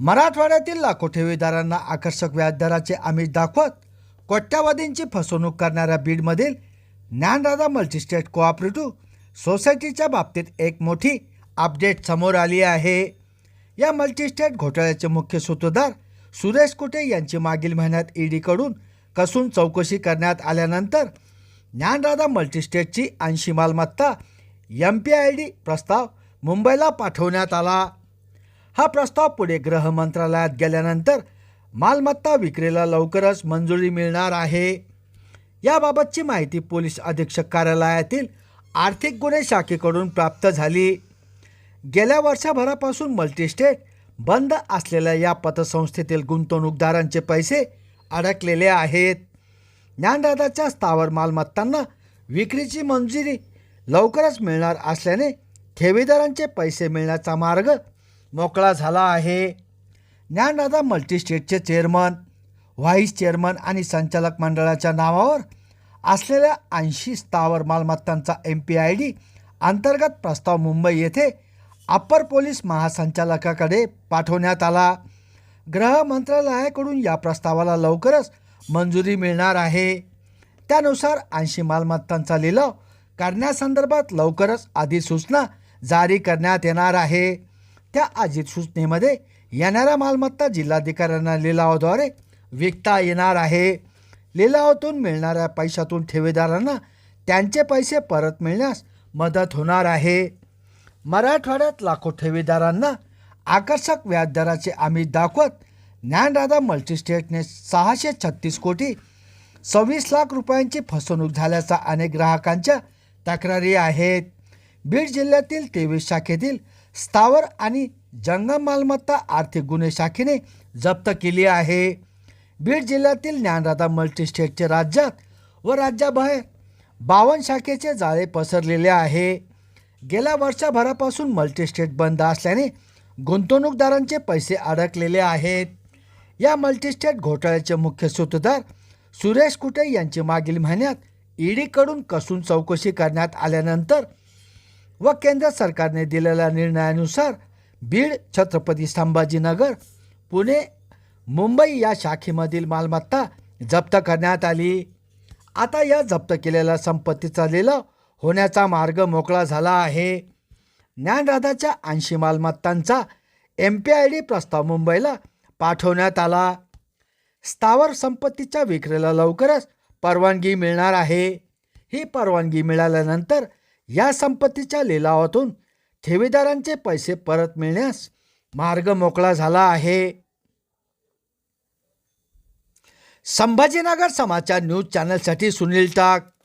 मराठवाड्यातील लाखो ठेवीदारांना आकर्षक व्याजदराचे आमिष दाखवत कोट्यावधींची फसवणूक करणाऱ्या बीडमधील ज्ञानदादा मल्टीस्टेट कोऑपरेटिव्ह सोसायटीच्या बाबतीत एक मोठी अपडेट समोर आली आहे. या मल्टीस्टेट घोटाळ्याचे मुख्य सूत्रधार सुरेश कुटे यांची मागील महिन्यात ईडीकडून कसून चौकशी करण्यात आल्यानंतर ज्ञानदादा मल्टीस्टेटची ऐंशी मालमत्ता एम पी आय डी प्रस्ताव मुंबईला पाठवण्यात आला. हा प्रस्ताव पुढे गृह मंत्रालयात गेल्यानंतर मालमत्ता विक्रीला लवकरच मंजुरी मिळणार आहे. याबाबतची माहिती पोलीस अधीक्षक कार्यालयातील आर्थिक गुन्हे शाखेकडून प्राप्त झाली. गेल्या वर्षभरापासून मल्टीस्टेट बंद असलेल्या या पतसंस्थेतील गुंतवणूकदारांचे पैसे अडकलेले आहेत. ज्ञानदादाच्या स्थावर मालमत्तांना विक्रीची मंजुरी लवकरच मिळणार असल्याने ठेवीदारांचे पैसे मिळण्याचा मार्ग मोकळा झाला आहे. ज्ञानदादा मल्टीस्टेटचे चेअरमन व्हाईस चेअरमन आणि संचालक मंडळाच्या नावावर असलेल्या ऐंशी स्थावर मालमत्तांचा एम पी आय डी अंतर्गत प्रस्ताव मुंबई येथे अप्पर पोलीस महासंचालकाकडे पाठवण्यात आला. गृह मंत्रालयाकडून या प्रस्तावाला लवकरच मंजुरी मिळणार आहे. त्यानुसार ऐंशी मालमत्तांचा लिलाव करण्यासंदर्भात लवकरच अधिसूचना जारी करण्यात येणार आहे. त्या अधिसूचनेमध्ये येणाऱ्या मालमत्ता जिल्हाधिकाऱ्यांना लिलावाद्वारे विकता येणार आहे. लिलावातून मिळणाऱ्या पैशातून ठेवीदारांना त्यांचे पैसे परत मिळण्यास मदत होणार आहे. मराठवाड्यात लाखो ठेवीदारांना आकर्षक व्याजदराचे आम्ही दाखवत ज्ञानदादा मल्टीस्टेटने सहाशे छत्तीस कोटी सव्वीस लाख रुपयांची फसवणूक झाल्याचा अनेक ग्राहकांच्या तक्रारी आहेत. बीड जिल्ह्यातील तेवीस शाखेतील स्थावर आणि जंगम मालमत्ता आर्थिक गुन्हे शाखेने जप्त केली आहे. बीड जिल्ह्यातील ज्ञानदादा मल्टीस्टेटचे राज्यात व राज्याबाहेर बावन्न शाखेचे जाळे पसरलेले आहे. गेल्या वर्षभरापासून मल्टीस्टेट बंद असल्याने गुंतवणूकदारांचे पैसे अडकलेले आहेत. या मल्टीस्टेट घोटाळ्याचे मुख्य सूत्रधार सुरेश कुटे यांची मागील महिन्यात ईडीकडून कसून चौकशी करण्यात आल्यानंतर व केंद्र सरकारने दिलेल्या निर्णयानुसार बीड छत्रपती संभाजीनगर पुणे मुंबई या शाखेमधील मालमत्ता जप्त करण्यात आली. आता या जप्त केलेल्या संपत्तीचा लिलाव होण्याचा मार्ग मोकळा झाला आहे. ज्ञानराधाच्या ऐंशी मालमत्तांचा एम पी आय डी प्रस्ताव मुंबईला पाठवण्यात आला. स्थावर संपत्तीच्या विक्रीला लवकरच परवानगी मिळणार आहे. ही परवानगी मिळाल्यानंतर या संपत्तीच्या लिलावातून ठेवीदारांचे पैसे परत मिळण्यास मार्ग मोकळा झाला आहे. संभाजीनगर समाचार न्यूज चॅनलसाठी सुनील टाक.